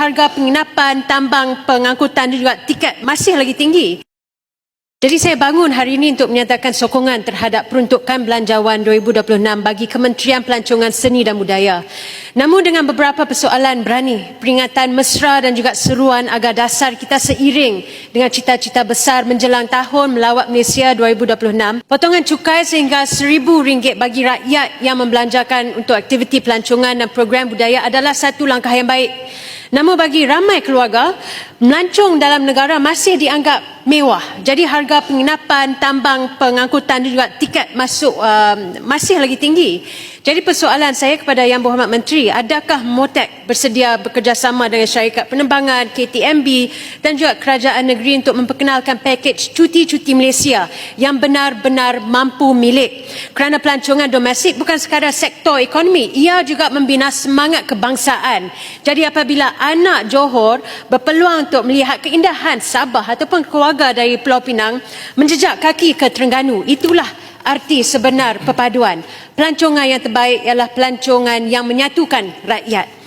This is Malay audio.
harga penginapan, tambang, pengangkutan dan juga tiket masih lagi tinggi. Jadi saya bangun hari ini untuk menyatakan sokongan terhadap peruntukan belanjawan 2026 bagi Kementerian Pelancongan Seni dan Budaya. Namun dengan beberapa persoalan berani, peringatan mesra dan juga seruan agar dasar kita seiring dengan cita-cita besar menjelang tahun melawat Malaysia 2026, potongan cukai sehingga RM1,000 bagi rakyat yang membelanjakan untuk aktiviti pelancongan dan program budaya adalah satu langkah yang baik. Namun bagi ramai keluarga, melancong dalam negara masih dianggap mewah. Jadi harga penginapan, tambang, pengangkutan dan juga tiket masuk uh, masih lagi tinggi. Jadi persoalan saya kepada Yang Berhormat Menteri, adakah Motek bersedia bekerjasama dengan syarikat penerbangan, KTMB dan juga kerajaan negeri untuk memperkenalkan pakej cuti-cuti Malaysia yang benar-benar mampu milik. Kerana pelancongan domestik bukan sekadar sektor ekonomi, ia juga membina semangat kebangsaan. Jadi apabila anak Johor berpeluang untuk melihat keindahan Sabah ataupun keluarga dari Pulau Pinang menjejak kaki ke Terengganu, itulah arti sebenar perpaduan. Pelancongan yang terbaik ialah pelancongan yang menyatukan rakyat.